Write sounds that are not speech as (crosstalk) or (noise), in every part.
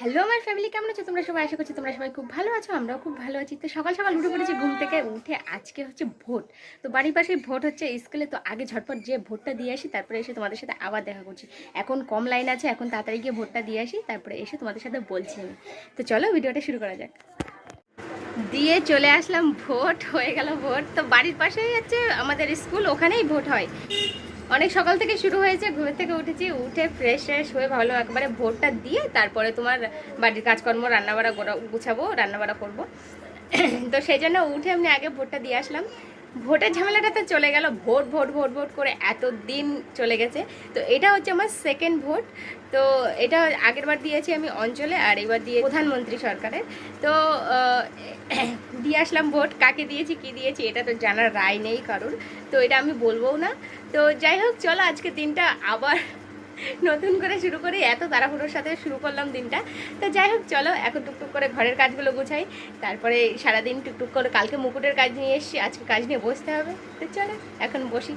Hello আমার family কেমন আছো? তোমরা সবাই আশা করছি তোমরা সবাই খুব ভালো আছো, আমরাও খুব ভালো আছি। তো সকাল সকাল উঠে পড়েছি, ঘুম থেকে উঠে আজকে হচ্ছে ভোট। তো বাড়ির পাশে ভোট হচ্ছে, স্কুলে তো আগে ঝটপট যে ভোটটা দিয়ে আসি, তারপরে এসে তোমাদের সাথে আবার দেখা করছি। এখন কম লাইন আছে, এখন তাড়াতাড়ি গিয়ে ভোটটা দিয়ে আসি, তারপরে এসে তোমাদের সাথে বলছি আমি। তো চলো ভিডিওটা শুরু করা যাক। দিয়ে চলে আসলাম, ভোট হয়ে গেল ভোট। তো বাড়ির পাশেই হচ্ছে আমাদের স্কুল, ওখানেই ভোট হয়। অনেক সকাল থেকে শুরু হয়েছে, ঘুম থেকে উঠেছি, উঠে ফ্রেশ ফ্রেশ হয়ে ভালো একবারে ভোটটা দিয়ে তারপরে তোমার বাড়ির কাজকর্ম, রান্নাবাড়া গুছাবো, রান্নাবাড়া করব। (clears throat) তো সেই জন্য উঠে আমি আগে ভোটটা দিয়ে আসলাম। ভোটের ঝামেলাটা তো চলে গেল ভোট ভোট ভোট ভোট করে এত দিন চলে গেছে। তো এটা হচ্ছে আমার সেকেন্ড ভোট। তো এটা আগেরবার দিয়েছি আমি অঞ্চলে, আর এবার দিয়ে প্রধানমন্ত্রী সরকারের। তো দিয়ে আসলাম ভোট, কাকে দিয়েছি, কি দিয়েছি, এটা তো জানার রায় নেই কারুর, তো এটা আমি বলবোও না। তো যাই হোক, চলো আজকে দিনটা আবার নতুন করে শুরু করি, এত তাড়াহুড়োর সাথে শুরু করলাম দিনটা। তো যাই হোক, চলো এখন টুকটুক করে ঘরের কাজগুলো গুছাই, তারপরে সারাদিন টুকটুক করে কালকে মুকুটের কাজ নিয়ে এসছি, আজকে কাজ নিয়ে বসতে হবে। তো চলো, এখন বসি।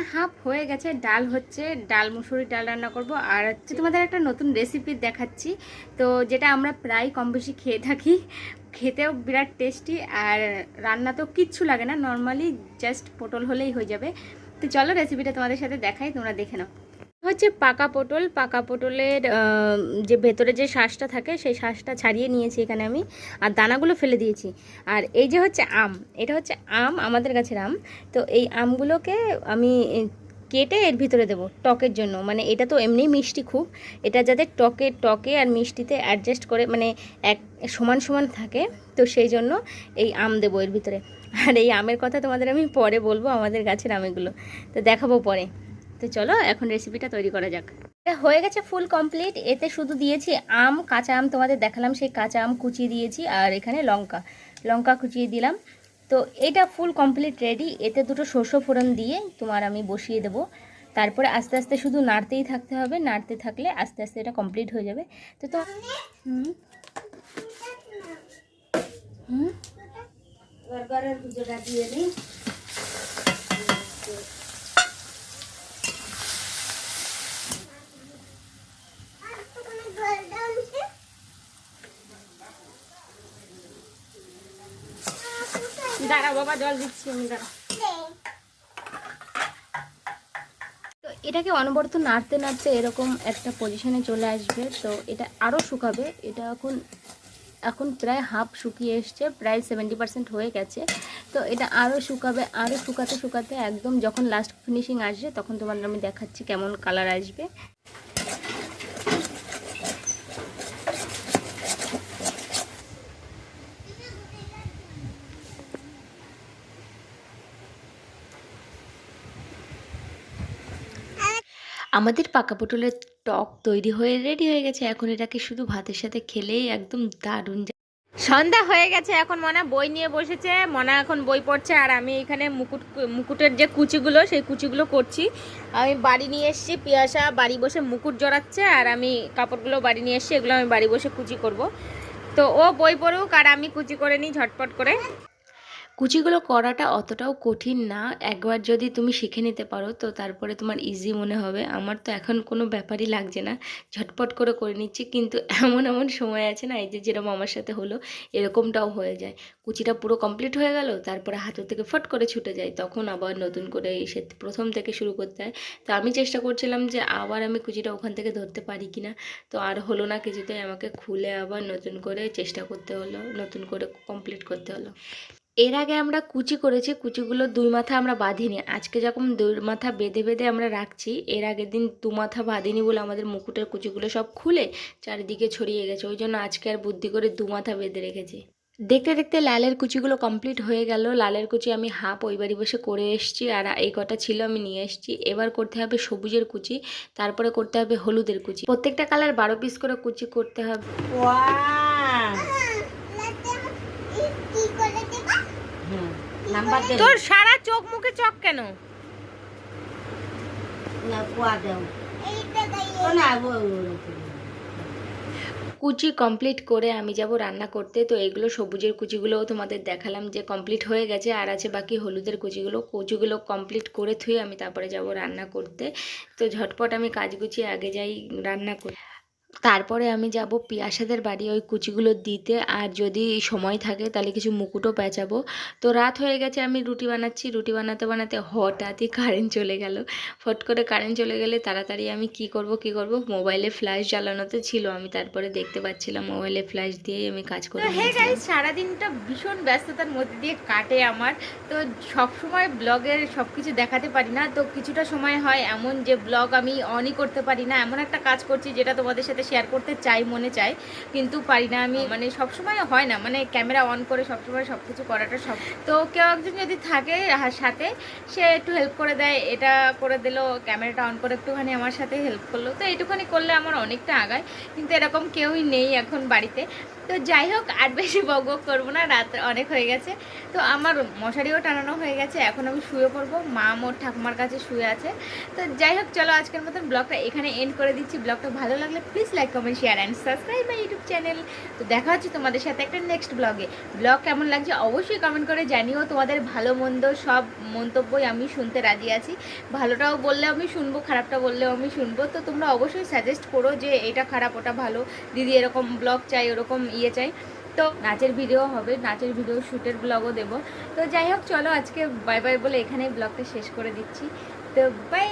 না হাফ হয়ে গেছে, ডাল হচ্ছে, ডাল মুসুরির ডাল রান্না করব। আর হচ্ছে তোমাদের একটা নতুন রেসিপি দেখাচ্ছি। তো যেটা আমরা প্রায় কম বেশি খেয়ে থাকি, খেতেও বিরাট টেস্টি আর রান্না তো কিচ্ছু লাগে না। নর্মালি জাস্ট পটল হলেই হয়ে যাবে। তো চলো রেসিপিটা তোমাদের সাথে দেখাই, তোমরা দেখে নাও। হচ্ছে পাকা পটল, পাকা পটলের যে ভেতরে যে শ্বাসটা থাকে, সেই শ্বাসটা ছাড়িয়ে নিয়েছি এখানে আমি। আর দানাগুলো ফেলে দিয়েছি। আর এই যে হচ্ছে আম, এটা হচ্ছে আম, আমাদের গাছের আম। তো এই আমগুলোকে আমি কেটে এর ভিতরে দেবো টকের জন্য। মানে এটা তো এমনি মিষ্টি খুব। এটা যাতে টকে টকে আর মিষ্টিতে অ্যাডজাস্ট করে মানে এক, সমান সমান থাকে। তো সেই জন্য এই আম দেবো এর ভিতরে। আর এই আমের কথা তোমাদের আমি পরে বলব, আমাদের গাছের আমেগুলো। তো দেখাবো পরে। তো চলো এখন রেসিপিটা তৈরি করা যাক। এটা হয়ে গেছে ফুল কমপ্লিট এতে শুধু দিয়েছি আম, কাঁচা আম তোমাদের দেখালাম, সেই কাঁচা আম কুচিয়ে দিয়েছি, আর এখানে লঙ্কা। লঙ্কা কুচিয়ে দিলাম। তো এটা ফুল কমপ্লিট রেডি এতে দুটো শস্য ফোড়ন দিয়ে তোমার আমি বসিয়ে দেবো। তারপরে আস্তে আস্তে শুধু নাড়তেই থাকতে হবে। নাড়তে থাকলে আস্তে আস্তে এটা কমপ্লিট হয়ে যাবে। তো তো হুম হুম বার্গারের পুজোটা দিয়ে নিই এটাকে অনবরত নাড়তে নাড়তে এরকম একটা পজিশনে চলে আসবে। তো এটা আরও শুকাবে। এটা এখন এখন প্রায় হাফ শুকিয়ে এসছে, প্রায় সেভেন্টি পার্সেন্ট হয়ে গেছে। তো এটা আরও শুকাবে আরও শুকাতে শুকাতে একদম যখন লাস্ট ফিনিশিং আসবে, তখন তোমাদের আমি দেখাচ্ছি কেমন কালার আসবে। আমাদের পাকা পটলের টক তৈরি হয়ে রেডি হয়ে গেছে। এখন এটাকে শুধু ভাতের সাথে খেলেই একদম দারুণ সন্ধ্যা হয়ে গেছে, এখন মনা বই নিয়ে বসেছে। মনা এখন বই পড়ছে আর আমি এখানে মুকুট, মুকুটের যে কুচিগুলো, সেই কুচিগুলো করছি। আমি বাড়ি নিয়ে এসেছি, পিয়াসা বাড়ি বসে মুকুট জড়াচ্ছে আর আমি কাপড়গুলো বাড়ি নিয়ে এসেছি, এগুলো আমি বাড়ি বসে কুচি করব। তো ও বই পড়ুক আর আমি কুচি করে নিই ঝটপট করে। কুচিগুলো করাটা অতটাও কঠিন না। একবার যদি তুমি শিখে নিতে পারো, তো তারপরে তোমার ইজি মনে হবে। আমার তো এখন কোনো ব্যাপারই লাগছে না। ঝটপট করে করে নিচ্ছি, কিন্তু এমন এমন সময় আছে না, এই যে যেরকম আমার সাথে হলো, এরকমটাও হয়ে যায়। কুচিটা পুরো কমপ্লিট হয়ে গেল, তারপরে হাতের থেকে ফট করে ছুটে যায়, তখন আবার নতুন করে সে প্রথম থেকে শুরু করতে হয়। তো আমি চেষ্টা করছিলাম যে আবার আমি কুচিটা ওখান থেকে ধরতে পারি কি না, তো আর হলো না কিছুতেই। আমাকে খুলে আবার নতুন করে চেষ্টা করতে হলো, নতুন করে কমপ্লিট করতে হলো। এর আগে আমরা কুচি করেছি, কুচিগুলো দুই মাথা আমরা বাঁধিনি। আজকে যখন দুই মাথা বেঁধে বেঁধে আমরা রাখছি, এর আগের দিন দু মাথা বাঁধিনি বলে আমাদের মুকুটের কুচিগুলো সব খুলে চারিদিকে ছড়িয়ে গেছে। ওই জন্য আজকে আর বুদ্ধি করে দু মাথা বেঁধে রেখেছি। দেখতে দেখতে লালের কুচিগুলো কমপ্লিট হয়ে গেল। লালের কুচি আমি হাফ ওই বাড়ি বসে করে এসেছি আর এই কটা ছিল আমি নিয়ে এসেছি। এবার করতে হবে সবুজের কুচি, তারপরে করতে হবে হলুদের কুচি। প্রত্যেকটা কালার বারো পিস করে কুচি করতে হবে ওয়াও হুম নাম্বার দে তোর সারা চোখ মুখে চক কেন না কুয়া দাও না কুচি কমপ্লিট করে আমি যাব রান্না করতে তো এগুলো সবুজের কুচিগুলোও তোমাদের দেখালাম যে কমপ্লিট হয়ে গেছে আর আছে বাকি হলুদের কুচিগুলো কুচিগুলো কমপ্লিট করে থুয়ে আমি তারপরে যাব রান্না করতে তো ঝটপট আমি কাজ গুছিয়ে আগে যাই রান্না করি তারপরে আমি যাব পিয়াসাদের বাড়ি ওই কুচিগুলো দিতে। আর যদি সময় থাকে তাহলে কিছু মুকুটও পেঁচাবো। তো রাত হয়ে গেছে আমি রুটি বানাচ্ছি। রুটি বানাতে বানাতে হঠাৎই কারেন্ট চলে গেল। ফট করে কারেন্ট চলে গেলে তাড়াতাড়ি আমি কি করব কি করব? মোবাইলে ফ্ল্যাশ জ্বালানোতে ছিল আমি তারপরে দেখতে পাচ্ছিলাম মোবাইলে ফ্ল্যাশ দিয়েই আমি কাজ করে হ্যাঁ গাইজ সারাদিনটা ভীষণ ব্যস্ততার মধ্যে দিয়ে কাটে আমার। তো সব সময় ব্লগের সব কিছু দেখাতে পারি না। তো কিছুটা সময় হয় এমন যে ব্লগ আমি অনই করতে পারি না। এমন একটা কাজ করছি যেটা তোমাদের সাথে শেয়ার করতে চাই, মনে চাই। কিন্তু পারি না আমি মানে সব সময় হয় না মানে ক্যামেরা অন করে সব সময় সব কিছু করাটা সব তো কেউ একজন যদি থাকে সাথে, সে একটু হেল্প করে দেয়, এটা করে দিলো ক্যামেরাটা অন করে একটুখানি আমার সাথে হেল্প করল। তো এইটুখানি করলে আমার অনেকটা আগায়, কিন্তু এরকম কেউই নেই এখন বাড়িতে। তো যাই হোক, আর বেশি বক করব না, রাত অনেক হয়ে গেছে। তো আমার মশারিও টানানো হয়ে গেছে, এখন আমি শুয়ে পড়ব, মা মোর ঠাকুমার কাছে শুয়ে আছে। তো যাই হোক, চলো আজকের মতন ব্লগটা এখানে এন্ড করে দিচ্ছি। ব্লগটা ভালো লাগলে please like comment share and subscribe my YouTube channel তো দেখা হচ্ছে তোমাদের সাথে একটা নেক্সট ব্লগে ব্লগ কেমন লাগছে অবশ্যই কমেন্ট করে জানিও। তোমাদের ভালো, মন্দ সব মন্তব্যই আমি শুনতে রাজি আছি। ভালোটাও বললে আমি শুনব খারাপটা বললেও আমি শুনব। তো তোমরা অবশ্যই সাজেস্ট করো যে এটা খারাপ, ওটা ভালো। দিদি এরকম ব্লগ চাই ওরকম ইয়ে চাই তো নাচের ভিডিও হবে, নাচের ভিডিও শ্যুটের ব্লগও দেবো। তো যাই হোক, চলো আজকে বাই বাই বলে এখানেই ব্লগটা শেষ করে দিচ্ছি। তো বাই